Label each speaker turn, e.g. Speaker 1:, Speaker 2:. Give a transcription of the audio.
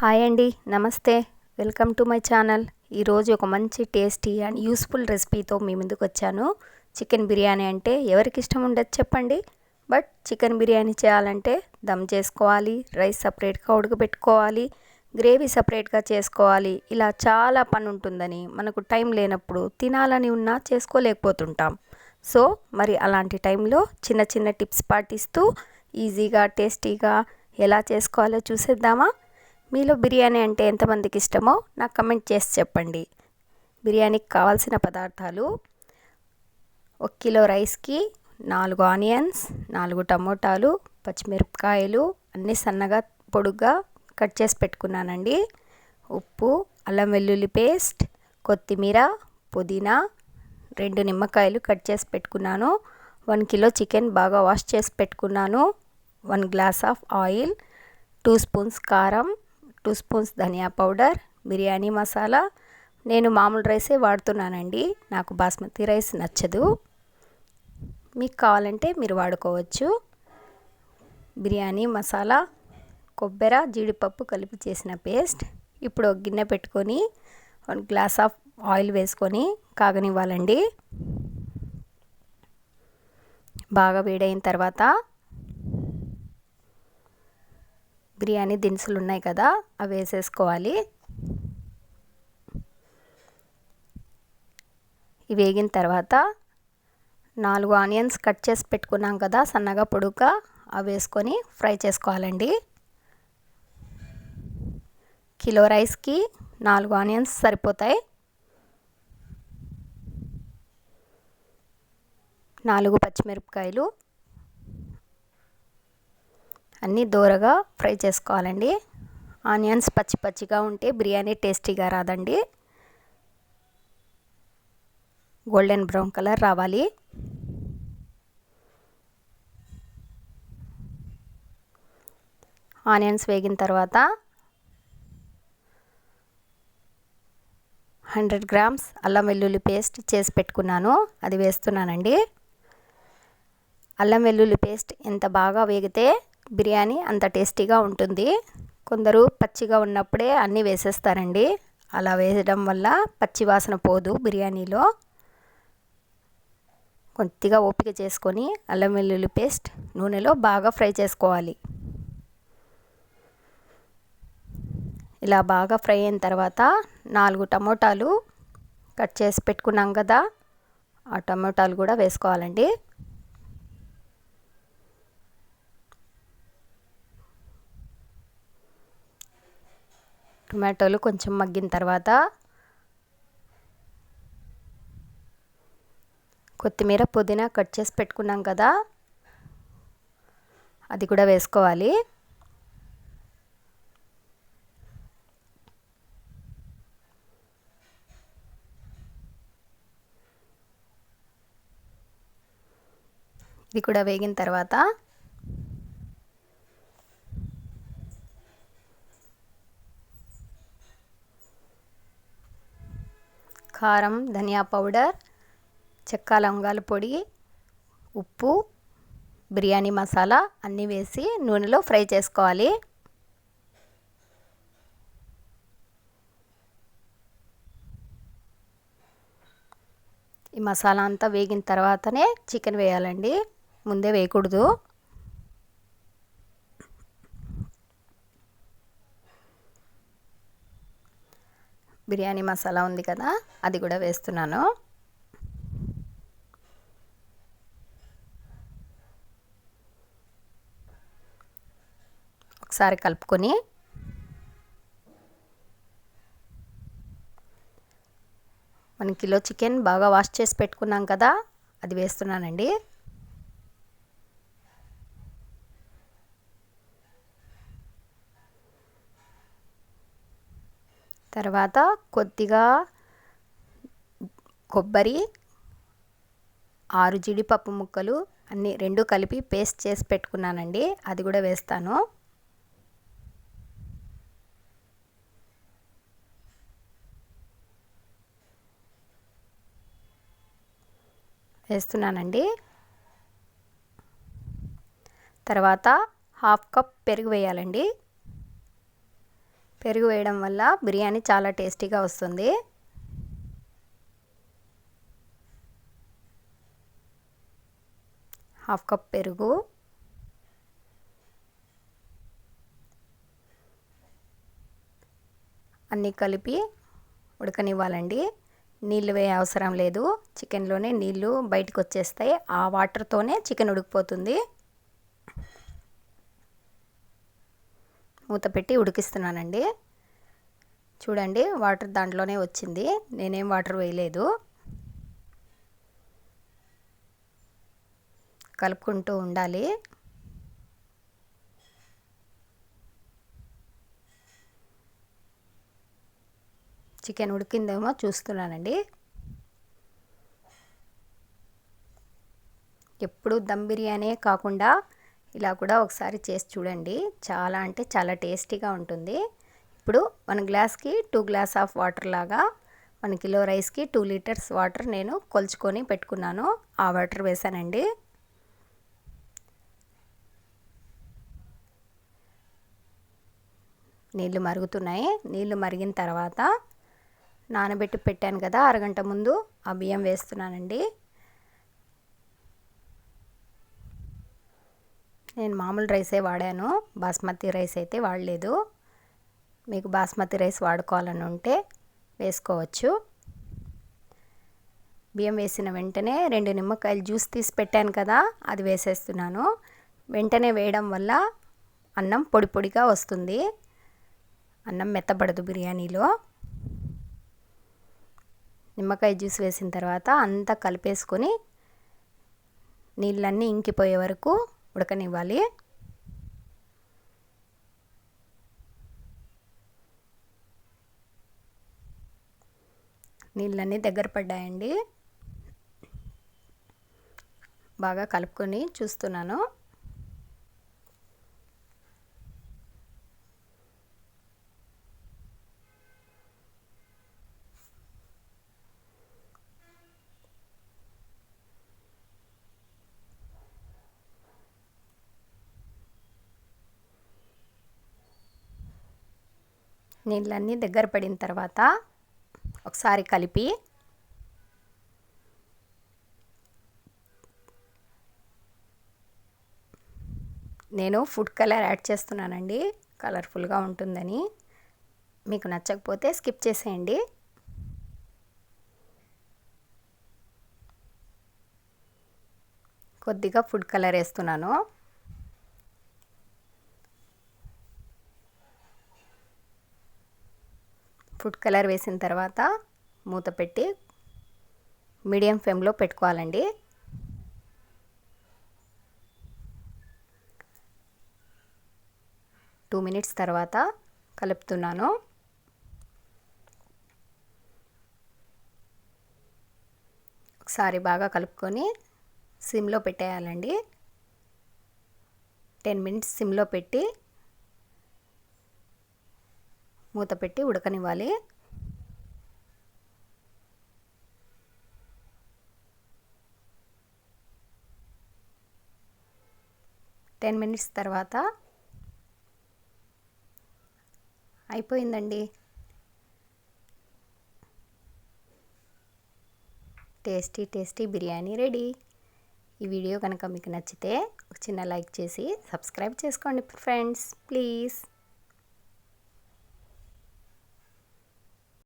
Speaker 1: Hi అండి నమస్తే. Welcome to my channel. ఈరోజు ఒక మంచి టేస్టీ అండ్ యూస్ఫుల్ రెసిపీతో మీ ముందుకు వచ్చాను. చికెన్ బిర్యానీ అంటే ఎవరికి ఇష్టం ఉండదు చెప్పండి. బట్ చికెన్ బిర్యానీ చేయాలంటే దమ్ చేసుకోవాలి రైస్ సపరేట్గా ఉడకబెట్టుకోవాలి గ్రేవీ సపరేట్గా చేసుకోవాలి. ఇలా చాలా పని ఉంటుందని మనకు టైం లేనప్పుడు తినాలని ఉన్నా చేసుకోలేకపోతుంటాం. సో మరి అలాంటి టైంలో చిన్న చిన్న టిప్స్ పాటిస్తూ ఈజీగా టేస్టీగా ఎలా చేసుకోవాలో చూసేద్దామా? మీలో బిర్యానీ అంటే ఎంతమందికి ఇష్టమో నాకు కమెంట్ చేసి చెప్పండి. బిర్యానీకి కావాల్సిన పదార్థాలు ఒక కిలో రైస్కి నాలుగు ఆనియన్స్ నాలుగు టమోటాలు పచ్చిమిరపకాయలు అన్నీ సన్నగా పొడుగ్గా కట్ చేసి పెట్టుకున్నానండి. ఉప్పు అల్లం వెల్లుల్లి పేస్ట్ కొత్తిమీర పుదీనా రెండు నిమ్మకాయలు కట్ చేసి పెట్టుకున్నాను. వన్ కిలో చికెన్ బాగా వాష్ చేసి పెట్టుకున్నాను. One glass of oil two spoons కారం టూ స్పూన్స్ ధనియా పౌడర్ బిర్యానీ మసాలా. నేను మామూలు రైసే వాడుతున్నానండి. నాకు బాస్మతి రైస్ నచ్చదు. మీకు కావాలంటే మీరు వాడుకోవచ్చు. బిర్యానీ మసాలా కొబ్బరి జీడిపప్పు కలిపి చేసిన పేస్ట్. ఇప్పుడు ఒక గిన్నె పెట్టుకొని వన్ గ్లాస్ ఆఫ్ ఆయిల్ వేసుకొని కాగనివ్వాలండి. బాగా వేడైన తర్వాత బిర్యానీ దినుసులు ఉన్నాయి కదా అవి వేసేసుకోవాలి. ఇవి వేగిన తర్వాత నాలుగు ఆనియన్స్ కట్ చేసి పెట్టుకున్నాం కదా సన్నగా పొడుగ్గా అవి వేసుకొని ఫ్రై చేసుకోవాలండి. కిలో రైస్కి నాలుగు ఆనియన్స్ సరిపోతాయి. నాలుగు పచ్చిమిరపకాయలు అన్నీ దూరగా ఫ్రై చేసుకోవాలండి. ఆనియన్స్ పచ్చి పచ్చిగా ఉంటే బిర్యానీ టేస్టీగా రాదండి. గోల్డెన్ బ్రౌన్ కలర్ రావాలి. ఆనియన్స్ వేగిన తర్వాత హండ్రెడ్ గ్రామ్స్ అల్లం వెల్లుల్లి పేస్ట్ చేసి పెట్టుకున్నాను. అది వేస్తున్నానండి. అల్లం వెల్లుల్లి పేస్ట్ ఎంత బాగా వేగితే బిర్యానీ అంత టేస్టీగా ఉంటుంది. కొందరు పచ్చిగా ఉన్నప్పుడే అన్నీ వేసేస్తారండి. అలా వేయడం వల్ల పచ్చి వాసన పోదు బిర్యానీలో. కొద్దిగా ఓపిక చేసుకొని అల్లం వెల్లుల్లి పేస్ట్ నూనెలో బాగా ఫ్రై చేసుకోవాలి. ఇలా బాగా ఫ్రై అయిన తర్వాత నాలుగు టమోటాలు కట్ చేసి పెట్టుకున్నాం కదా ఆ టమోటాలు కూడా వేసుకోవాలండి. టొమాటోలు కొంచెం మగ్గిన తర్వాత కొత్తిమీర పుదీనా కట్ చేసి పెట్టుకున్నాం కదా అది కూడా వేసుకోవాలి. ఇది కూడా వేగిన తర్వాత కారం ధనియా పౌడర్ చెక్క లవంగాల పొడి ఉప్పు బిర్యానీ మసాలా అన్నీ వేసి నూనెలో ఫ్రై చేసుకోవాలి. ఈ మసాలా అంతా వేగిన తర్వాతనే చికెన్ వేయాలండి. ముందే వేయకూడదు. బిర్యానీ మసాలా ఉంది కదా అది కూడా వేస్తున్నాను. ఒకసారి కలుపుకొని వన్ కిలో చికెన్ బాగా వాష్ చేసి పెట్టుకున్నాం కదా అది వేస్తున్నానండి. తర్వాత కొద్దిగా కొబ్బరి ఆరు జీడిపప్పు ముక్కలు అన్నీ రెండు కలిపి పేస్ట్ చేసి పెట్టుకున్నానండి. అది కూడా వేస్తాను. వేస్తున్నానండి. తర్వాత హాఫ్ కప్ పెరుగు వేయాలండి. పెరుగు వేయడం వల్ల బిర్యానీ చాలా టేస్టీగా వస్తుంది. హాఫ్ కప్ పెరుగు. అన్నీ కలిపి ఉడకనివ్వాలండి. నీళ్ళు వేయ అవసరం లేదు. చికెన్లోనే నీళ్ళు బయటకు వచ్చేస్తాయి ఆ వాటర్తోనే చికెన్ ఉడికిపోతుంది. మూత పెట్టి ఉడికిస్తున్నానండి. చూడండి వాటర్ దాంట్లోనే వచ్చింది. నేనేం వాటర్ వేయలేదు. కలుపుకుంటూ ఉండాలి. చికెన్ ఉడికిందేమో చూస్తున్నానండి. ఎప్పుడు దమ్ బిర్యానీ కాకుండా ఇలా కూడా ఒకసారి చేసి చూడండి. చాలా అంటే చాలా టేస్టీగా ఉంటుంది. ఇప్పుడు వన్ గ్లాస్కి టూ గ్లాస్ ఆఫ్ వాటర్ లాగా వన్ కిలో రైస్కి టూ లీటర్స్ వాటర్ నేను కొలుచుకొని పెట్టుకున్నాను. ఆ వాటర్ వేసానండి. నీళ్ళు మరుగుతున్నాయి. నీళ్ళు మరిగిన తర్వాత నానబెట్టి పెట్టాను కదా అరగంట ముందు ఆ బియ్యం వేస్తున్నానండి. నేను మామూలు రైసే వాడాను. బాస్మతి రైస్ అయితే వాడలేదు. మీకు బాస్మతి రైస్ వాడుకోవాలని ఉంటే వేసుకోవచ్చు. బియ్యం వేసిన వెంటనే రెండు నిమ్మకాయలు జ్యూస్ తీసి పెట్టాను కదా అది వేసేస్తున్నాను. వెంటనే వేయడం వల్ల అన్నం పొడి పొడిగా వస్తుంది. అన్నం మెత్తబడదు బిర్యానీలో. నిమ్మకాయ జ్యూస్ వేసిన తర్వాత అంతా కలిపేసుకొని నీళ్ళన్నీ ఇంకిపోయే వరకు ఉడకనివ్వాలి. నీళ్ళన్నీ దగ్గర పడ్డాయండి. బాగా కలుపుకొని చూస్తున్నాను. నీళ్ళన్నీ దగ్గర పడిన తర్వాత ఒకసారి కలిపి నేను ఫుడ్ కలర్ యాడ్ చేస్తున్నానండి. కలర్ఫుల్గా ఉంటుందని. మీకు నచ్చకపోతే స్కిప్ చేసేయండి. కొద్దిగా ఫుడ్ కలర్ వేస్తున్నాను. ఫుడ్ కలర్ వేసిన తర్వాత మూత పెట్టి మీడియం ఫ్లేమ్లో పెట్టుకోవాలండి. టూ మినిట్స్ తర్వాత కలుపుతున్నాను. ఒకసారి బాగా కలుపుకొని సిమ్లో పెట్టేయాలండి. టెన్ మినిట్స్ సిమ్లో పెట్టి మూత పెట్టి ఉడకనివ్వాలి. టెన్ మినిట్స్ తర్వాత అయిపోయిందండి. Tasty tasty biryani ready. ఈ వీడియో కనుక మీకు నచ్చితే ఒక చిన్న లైక్ చేసి సబ్స్క్రైబ్ చేసుకోండి ఫ్రెండ్స్. ప్లీజ్.